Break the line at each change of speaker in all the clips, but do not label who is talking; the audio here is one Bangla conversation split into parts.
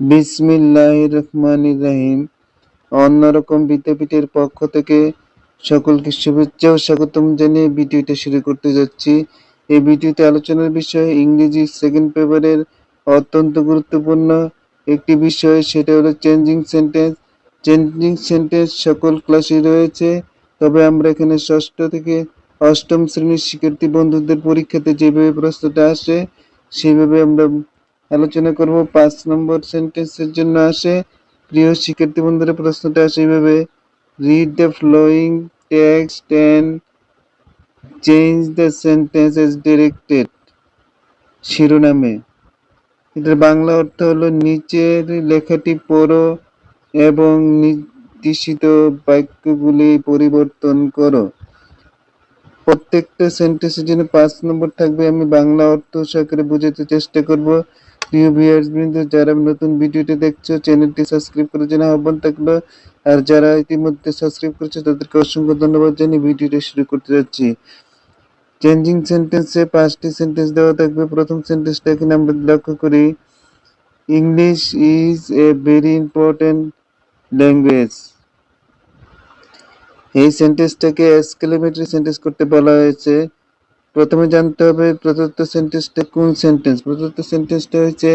বিসমিল্লাহ রহমান রাহিম। অন্যরকম বিদ্যাপীঠের পক্ষ থেকে সকলকে শুভেচ্ছা ও স্বাগতম জানিয়ে ভিডিওটা শুরু করতে যাচ্ছি। এই ভিডিওতে আলোচনার বিষয় ইংরেজি সেকেন্ড পেপারের অত্যন্ত গুরুত্বপূর্ণ একটি বিষয়, সেটা হলো চেঞ্জিং সেন্টেন্স চেঞ্জিং সেন্টেন্স সকল ক্লাসে রয়েছে, তবে আমরা এখানে ষষ্ঠ থেকে অষ্টম শ্রেণির শিক্ষার্থী বন্ধুদের পরীক্ষাতে যেভাবে প্রশ্নটা আসে সেইভাবে আমরা আলোচনা করব পাঁচ নম্বর সেন্টেন্সের জন্য আসে, প্রিয় শিক্ষার্থী বন্ধুরা, প্রশ্নটা আসে এইভাবে read the following text and change the sentence as directed শিরোনামে, এটার বাংলা অর্থ হলো নিচের লেখাটি পড়ো এবং নির্দেশিত বাক্যগুলি পরিবর্তন করো। প্রত্যেকটা সেন্টেন্সের জন্য পাঁচ নম্বর থাকবে, আমি বাংলা অর্থ সহকারে বোঝাতে চেষ্টা করব। প্রিয় ভিউয়ার্স বিন্দু, যারা নতুন ভিডিওটি দেখছ, চ্যানেলটি সাবস্ক্রাইব করার জন্য আহ্বান থাকল। আর যারা ইতিমধ্যে সাবস্ক্রাইব করেছে, তাদেরকে অসংখ্য ধন্যবাদ জানিয়ে ভিডিওটি শুরু করতে যাচ্ছি। চেঞ্জিং সেন্টেন্সে পাঁচটি সেন্টেন্স দেওয়া থাকবে। প্রথম সেন্টেন্সটা এখানে আমরা লক্ষ্য করি English is a very important language এই সেন্টেন্সটাকে এক্সক্লেমেটরি সেন্টেন্স করতে বলা হয়েছে। প্রথমে জানতে হবে প্রদত্ত সেন্টেন্সটা কোন সেন্টেন্স প্রদত্ত সেন্টেন্সটা হচ্ছে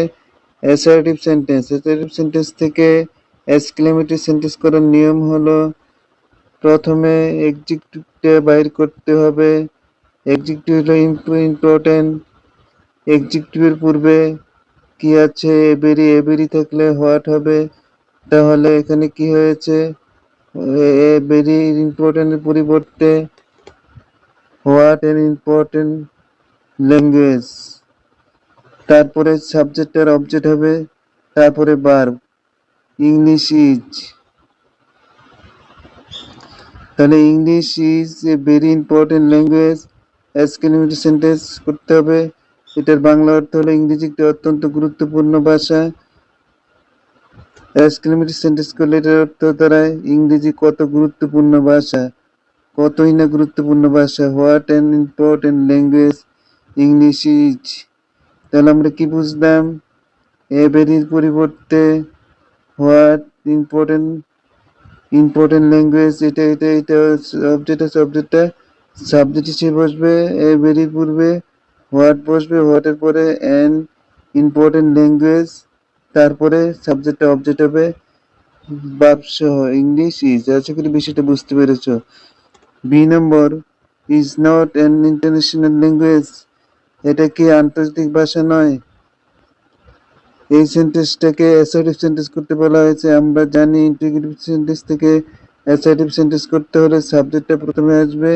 অ্যাসার্টিভ সেন্টেন্স অ্যাসার্টিভ সেন্টেন্স থেকে এক্সক্লেমেটরি সেন্টেন্স করার নিয়ম হলো প্রথমে এক্সিকিউটিভটা বাইর করতে হবে। এক্সিকিউটিভ হলো ইম্পর্টেন্ট এক্সিকিউটিভের পূর্বে কি আছে? এবেরি এবেরি থাকলে হোয়াট হবে? তাহলে এখানে কি হয়েছে? এ ভেরি ইম্পর্টেন্টের পরিবর্তে হোয়াট এন ইম্পর্টেন্ট ল্যাঙ্গুয়েজ তারপরে সাবজেক্ট আর অবজেক্ট হবে, তারপরে বার্ব ইংলিশ ইজ তাহলে English is a very important language exclamatory sentence করতে হবে। এটার বাংলা অর্থ হলো ইংরেজি একটি অত্যন্ত গুরুত্বপূর্ণ ভাষা। এক্সক্লেমেটরি সেন্টেন্স করলে এটার অর্থ দাঁড়ায়, ইংরেজি কত গুরুত্বপূর্ণ ভাষা। কতই না গুরুত্বপূর্ণ ভাষা what an important language English is তাহলে আমরা কি বুঝলাম? এ এভেরির পরিবর্তে হোয়াট ইম্পর্টেন্ট ইম্পর্টেন্ট ল্যাঙ্গুয়েজ এটা এটা এটা অবজেক্টটা সাবজেক্ট হিসেবে বসবে এ এভেরির পূর্বে হোয়াট বসবে হোয়াটের পরে অ্যান ইম্পর্টেন্ট ল্যাঙ্গুয়েজ তারপরে সাবজেক্টটা অবজেক্ট হবে বাপ সহ ইংলিশ ইজ আশা করি বিষয়টা বুঝতে পেরেছ। B number is not an international language এটা কি আন্তর্জাতিক ভাষা নয়? এই সেন্টেন্সটাকে অ্যাসার্টিভ সেন্টেন্স করতে বলা হয়েছে। আমরা জানি ইন্টিগ্রেটিভ সেন্টেন্স থেকে অ্যাসার্টিভ সেন্টেন্স করতে হলে সাবজেক্টটা প্রথমে আসবে,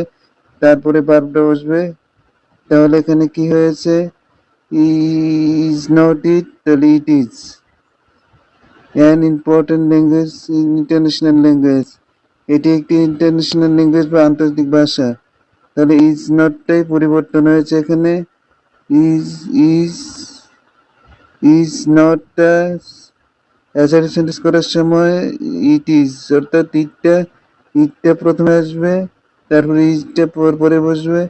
তারপরে ভার্বটা বসবে তাহলে এখানে কি হয়েছে? ইজ নট ইট তাহলে it is an important language international language এটি একটি ইন্টারন্যাশনাল ল্যাঙ্গুয়েজ বা আন্তর্জাতিক ভাষা। তাহলে ইজ নটটাই পরিবর্তন হয়েছে এখানে। ইজ ইজ ইজ নটটা অ্যাসার্টিভ সেন্টেন্স করার সময় ইট ইজ অর্থাৎ ইটটা ইটটা প্রথমে আসবে, তারপরে ইজটা পর পরে বসবে।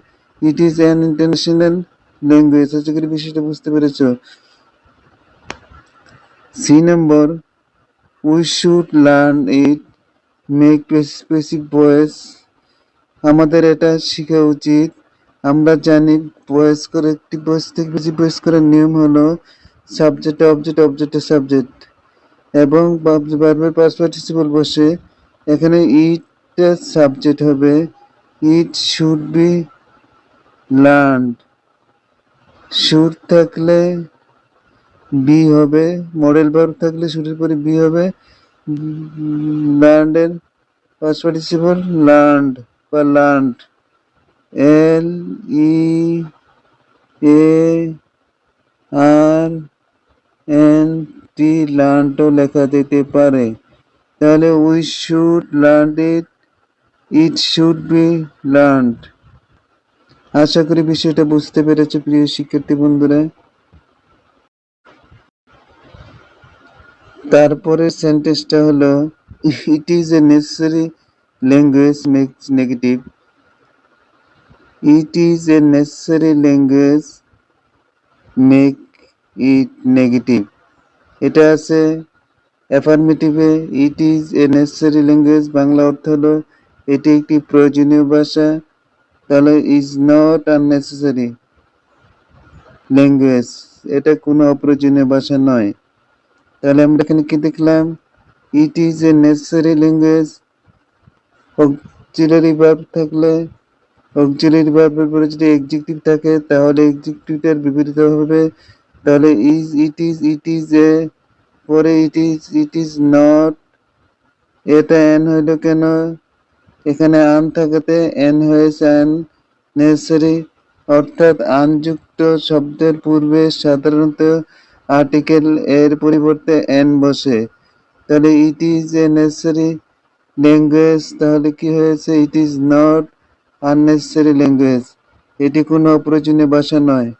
It is an international language আশা করি বিষয়টা বুঝতে পেরেছ। C number we should learn it make specific voice আমাদের এটা শেখা উচিত। আমরা জানি ভয়েস করে একটি ভয়েস থেকে বেশি ভয়েস করার নিয়ম হলো সাবজেক্ট অবজেক্ট অবজেক্টের সাবজেক্ট এবং বারবার পাস পার্টিসিপল বসে। এখানে ইটটা সাবজেক্ট হবে। ইট শুড বি লার্নড সুর থাকলে বি হবে। মডেল ভার্ব থাকলে সুরের পরে বি হবে। লার্নড এর পাস্ট পার্টিসিপল লার্নড বা learned L E A R N T লার্নডও লেখা যেতে পারে তাহলে we should learn it it should be learned আশা করি বিষয়টা বুঝতে পেরেছ প্রিয় শিক্ষার্থী বন্ধুরা তারপরে সেন্টেন্সটা হলো it is a necessary language makes negative it is a necessary language make it negative এটা আছে অ্যাফার্মেটিভে it is a necessary language Bangla অর্থ হলো, এটি একটি প্রয়োজনীয় ভাষা, তাহলে ইজ নট আননেসেসারি ল্যাঙ্গুয়েজ এটা কোনো অপ্রয়োজনীয় ভাষা নয়। তাহলে আমরা এখানে কি দেখলাম? It is a necessary language auxiliary verb থাকলে অক্সিলারি ভার্বের পরে যদি এক্সিকিউটিভ থাকে, তাহলে এক্সিকিউটিভের বিপরীত হবে। তাহলে is it is it is a পরে it is it is not এটা এন হইল কেন? এখানে আন থাকাতে এন হয়েছে আন নেসেসারি অর্থাৎ আনযুক্ত শব্দের পূর্বে সাধারণত আর্টিকেল এর পরিবর্তে এন বসে। তাহলে it is a necessary language তাহলে কি হয়েছে? It is not unnecessary language এটি কোনো অপ্রয়োজনীয় ভাষা নয়।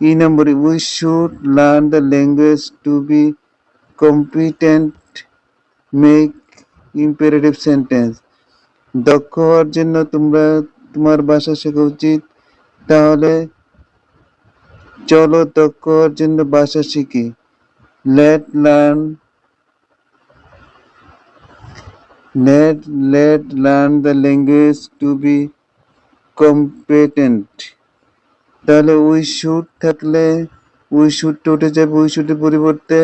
ই নম্বরে we should learn the language to be competent make imperative sentence দক্ষ হওয়ার জন্য তোমরা তোমার ভাষা শেখা উচিত। তাহলে চলো দক্ষ জন্য ভাষা শিখি। Let learn let let learn the language to be competent তাহলে উই শুড থাকলে উই শুড উঠে যাবে উই শুডের পরিবর্তে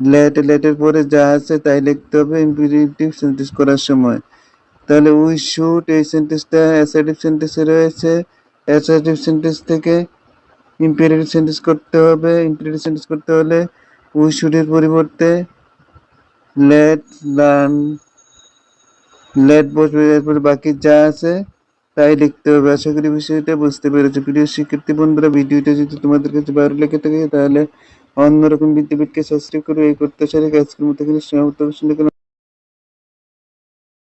লেট লেটের পরে যা আছে তাই লিখতে হবে ইম্পিরেটিভ সেন্টেন্স করার সময়। তাহলে উই শুড এই সেন্টেন্সটা অ্যাসার্টিভ সেন্টেন্সে রয়েছে। অ্যাসার্টিভ সেন্টেন্স থেকে ইম্পিরেটিভ সেন্টেন্স করতে হবে ইম্পিরেটিভ সেন্টেন্স করতে হলে উই শুডের পরিবর্তে লেট লার্ন লেট বসবে, এরপরে বাকি যা আছে তাই লিখতে হবে আশা করি বিষয়টা বুঝতে পেরেছ প্রিয় শিক্ষার্থী বন্ধুরা, ভিডিওটা যদি তোমাদের কাছে ভালো লেগে থাকে তাহলে অন্যরকম বিদ্যাপীঠকে সাবস্ক্রাইব করে এই করতে প্রত্যাশারে আজকের মতো এখানে সমাপ্ত।